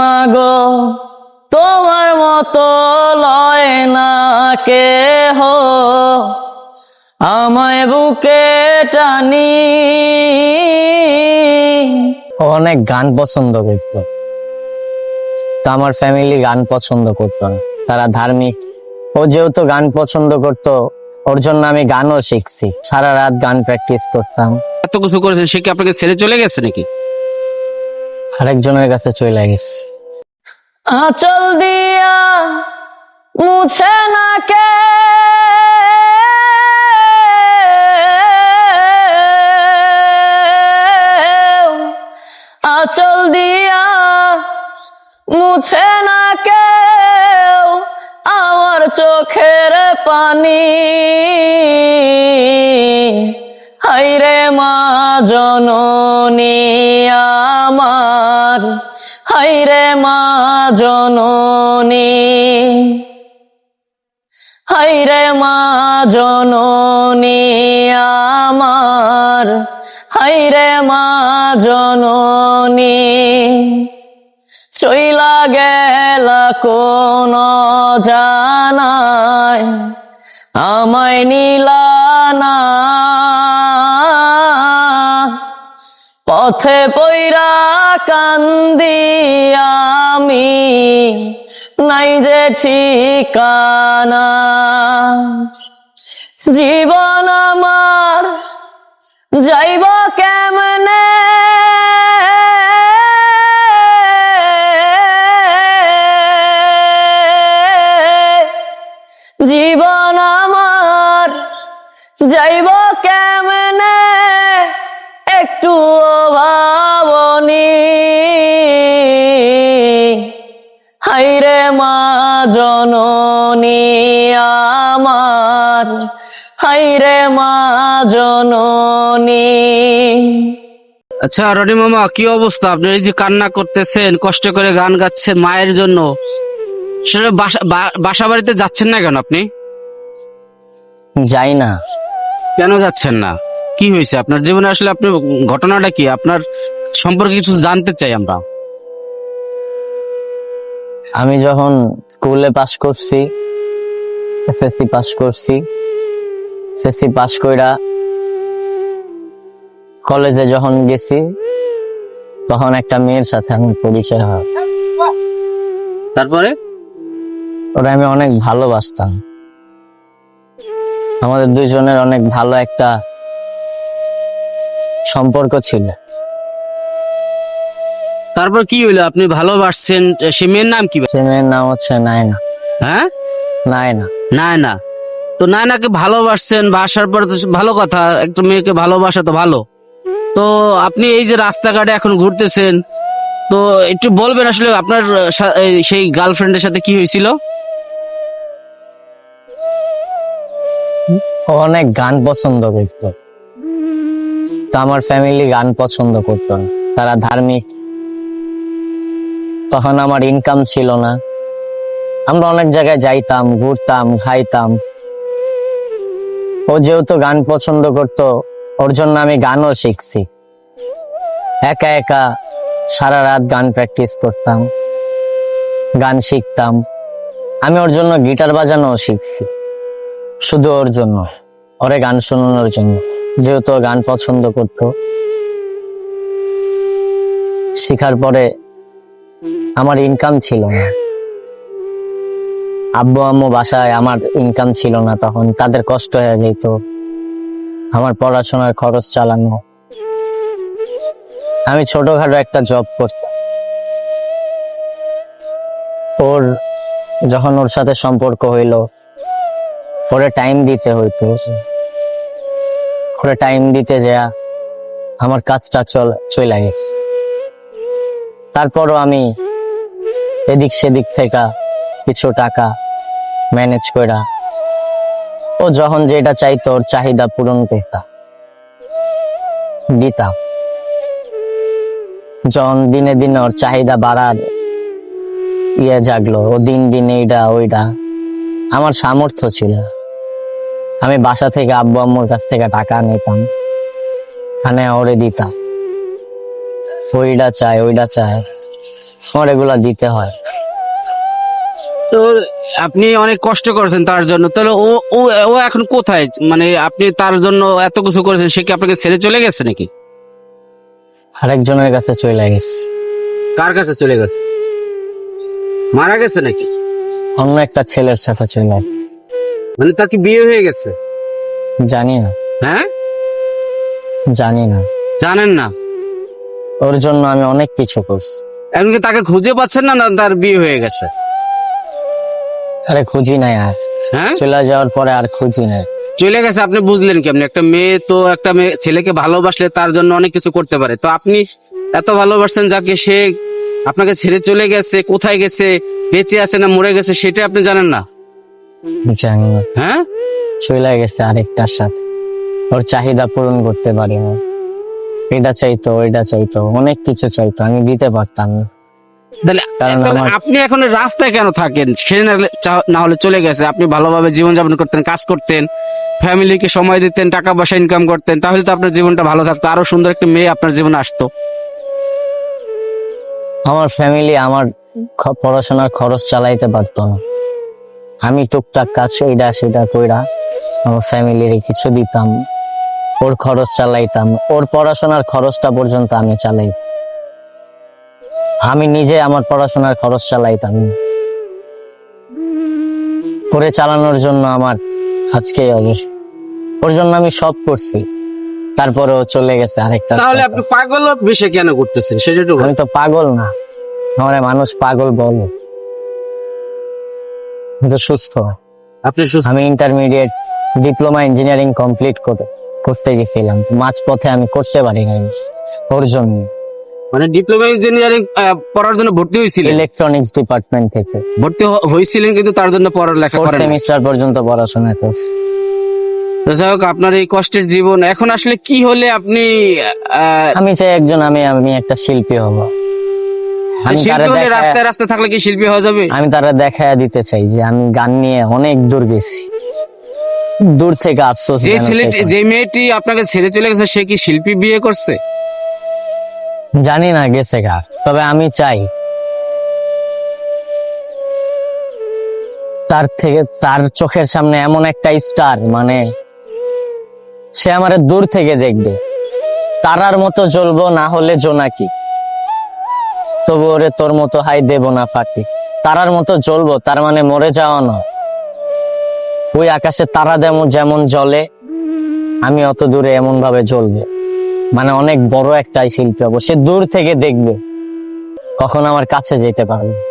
মাগো তোমার মতো লয় না কে হো আমায় বুকে টানি। অনেক গান পছন্দ করত। তো আমার ফ্যামিলি গান পছন্দ করতো না। তারা ধার্মিক। ও যেহেতু গান পছন্দ করত ওর জন্য আমি গানও শিখছি। সারা রাত গান প্র্যাকটিস করতাম। এত কিছু করেছেন সে কি আপনাকে ছেড়ে চলে গেছে নাকি? আরেকজনের কাছে চলে গেছে। আঁচল দিয়া মুছে না কে? আঁচল দিয়া মুছে না কেউ আমার চোখের পানি। হাইরে মা, জননী আমার। হাইরে মা জননী। হাইরে মা জননী আমার। হাইরে মা জননী। চইলা গেল কোন জানায় আমায় নীলানা পথে পৈরা কান্দি আমি নাই যে ঠিকানা। জীবন আমার যাইব কেমনে? জীবন আমার যাইব হাইরে মা জননী আমার। হাইরে মা জননী। আচ্ছা রনি মামা কি অবস্থা? আপনি এই যে কান্না করতেছেন কষ্ট করে গান গাচ্ছেন মায়ের জন্য। সেটা বাসা বাড়িতে যাচ্ছেন না কেন আপনি? যাই না। কেন যাচ্ছেন না? কি হয়েছে? আপনার জীবনে আসলে আপনি ঘটনাটা কি? আপনার সম্পর্কে কিছু জানতে চাই আমরা। আমি যখন স্কুলে পাশ করছি এসএসসি পাশ করছি এসএসসি পাশ কইরা কলেজে যখন গেছি তখন একটা মেয়ের সাথে আমার পরিচয় হয়। তারপরে? ওরা আমি অনেক ভালোবাসতাম। আমাদের দুইজনের অনেক ভালো একটা সম্পর্ক ছিল। তারপর কি হইল? আপনি ভালোবাসছেন সে মেয়ের নাম কি? সে মেয়ের নাম হচ্ছে নায়না। হ্যাঁ? নায়না। না না তো নায়নাকে ভালোবাসছেন বাসার পরে তো ভালো কথা একটা মেয়েকে ভালোবাসা তো ভালো। তো আপনি এই যে রাস্তাঘাটে এখন ঘুরতেছেন তো একটু বলবেন আসলে আপনার সেই গার্লফ্রেন্ডের সাথে কি হয়েছিল? অনেক গান পছন্দ করত। তো আমার ফ্যামিলি গান পছন্দ করতো না। তারা ধার্মিক। তখন আমার ইনকাম ছিল না। আমরা অনেক জায়গায় যাইতাম, ঘুরতাম, খাইতাম। ও যেহেতু গান পছন্দ করত, ওর জন্য আমি গানও শিখছি। একা একা সারা রাত গান প্র্যাকটিস করতাম, গান শিখতাম। আমি ওর জন্য গিটার বাজানোও শিখছি, শুধু ওর জন্য, ওরে গান শোনানোর জন্য, যেহেতু গান পছন্দ করত। শেখার পরে আমার ইনকাম ছিল না। আব্বু আম্মু বাসায় আমার ইনকাম ছিল না তখন, তাদের কষ্ট হয়ে যেত। আমার পড়াশোনার খরচ চালানো। আমি ছোটখাটো একটা জব করতাম। ওর, যখন ওর সাথে সম্পর্ক হইল, ওরে টাইম দিতে হইতো। ওরে টাইম দিতে যা আমার কাজটা চল চলে গেছে। তারপরও আমি এদিক সেদিক থেকে কিছু টাকা ম্যানেজ করা ও যখন যেটা চাইতো ওর চাহিদা পূরণ করতাম দিতাম যখন দিনে দিনে ওর চাহিদা বাড়ার ইয়ে জাগলো, ও দিন দিন এইটা ওইটা আমার সামর্থ্য ছিল। আমি বাসা থেকে আব্বু আম্মুর কাছ থেকে টাকা নিতাম, আনে ওরে দিতাম ওইটা চায় ওইটা চায় আমার এগুলা দিতে হয়। তো আপনি অনেক কষ্ট করেছেন তার জন্য। তাহলে ও ও ও এখন কোথায়? মানে আপনি তার জন্য এত কিছু করেছেন সে কি আপনাকে ছেড়ে চলে গেছে নাকি? আরেকজনের কাছে চলে গেছে। কার কাছে চলে গেছে? মারা গেছে নাকি? অন্য একটা ছেলের সাথে চলে গেছে। মানে তার কি বিয়ে হয়ে গেছে? জানি না। হ্যাঁ? জানি না। জানেন না? ওর জন্য আমি অনেক কিছু করছি। এখন কি তাকে খুঁজে পাচ্ছেন না না তার বিয়ে হয়ে গেছে? আরে খুঁজি নাই আর। হ্যাঁ? চলে যাওয়ার পরে আর খুঁজি নাই চলে গেছে আপনি বুঝলেন কেমন? একটা মেয়ে তো একটা মেয়ে ছেলেকে ভালোবাসলে তার জন্য অনেক কিছু করতে পারে। তো আপনি এত ভালোবাসছেন যাকে সে আপনাকে ছেড়ে চলে গেছে কোথায় গেছে বেঁচে আছে না মরে গেছে সেটা আপনি জানেন না? জানি না। হ্যাঁ? চলে গেছে আরেকটার সাথে। ওর চাহিদা পূরণ করতে পারি না এটা চাইতো ওইটা চাইতো অনেক কিছু চাইতো আমি দিতে পারতাম না। তাহলে আপনি এখন রাস্তায় কেন থাকেন? সে না হলে- চলে গেছে। আপনি ভালোভাবে জীবনযাপন করতেন কাজ করতেন ফ্যামিলিকে সময় দিতেন টাকা পয়সা ইনকাম করতেন তাহলে তো আপনার জীবনটা ভালো থাকতো আরও সুন্দর একটা মেয়ে আপনার জীবনে আসতো। আমার ফ্যামিলি আমার পড়াশোনার খরচ চালাইতে পারতো না। আমি টুকটাক কাজ এইটা সেটা কইরা আমার ফ্যামিলির কিছু দিতাম ওর খরচ চালাইতাম ওর পড়াশোনার খরচটা পর্যন্ত আমি চালাইছি। আমি নিজে আমার পড়াশোনার খরচ চালাইতাম। করে চালানোর জন্য আমার আজকে অবস্থা। ওর জন্য আমি সব করছি। তারপরে চলে গেছে আরেকটা তাহলে আপনি পাগল বেশি কেন করতেছেন? সেটা আমি তো পাগল না। আমার মানুষ পাগল বলে। আমি সুস্থ। আপনি সুস্থ? আমি ইন্টারমিডিয়েট ডিপ্লোমা ইঞ্জিনিয়ারিং কমপ্লিট করে করতে গেছিলাম। মাঝ পথে আমি করতে পারি নাই। ওর জন্য। মানে ডিপ্লোমা ইঞ্জিনিয়ারিং পড়ার জন্য ভর্তি হয়েছিলেন? ইলেকট্রনিক্স ডিপার্টমেন্ট থেকে। ভর্তি হয়েছিলেন কিন্তু তার জন্য পড়ালেখা করেন সেমিস্টার পর্যন্ত পড়াশোনা করছি। তো যাই হোক আপনার এই কষ্টের জীবন এখন আসলে কি হলে আপনি আমি চাই একজন আমি আমি একটা শিল্পী হব। শিল্পী রাস্তায় রাস্তায় থাকলে কি শিল্পী হওয়া যাবে? আমি তারা দেখায় দিতে চাই যে আমি গান নিয়ে অনেক দূর গেছি। দূর থেকে আফসোস যে ছেলেটি যে মেয়েটি আপনাকে ছেড়ে চলে গেছে সে কি শিল্পী বিয়ে করছে? জানি না গেছে গা, তবে আমি চাই। তার থেকে তার চোখের সামনে এমন একটা স্টার মানে সে আমার দূর থেকে দেখবে। তারার মতো জ্বলবো না হলে জোনাকি তবু ওরে তোর মতো হাই দেব না ফাটি তারার মতো জ্বলবো, তার মানে মরে যাওয়া না। ওই আকাশে তারা যেমন যেমন জ্বলে, আমি অত দূরে এমন ভাবে জ্বলবে। মানে অনেক বড় একটা শিল্পী হব। সে দূর থেকে দেখবে। কখন আমার কাছে যেতে পারবে।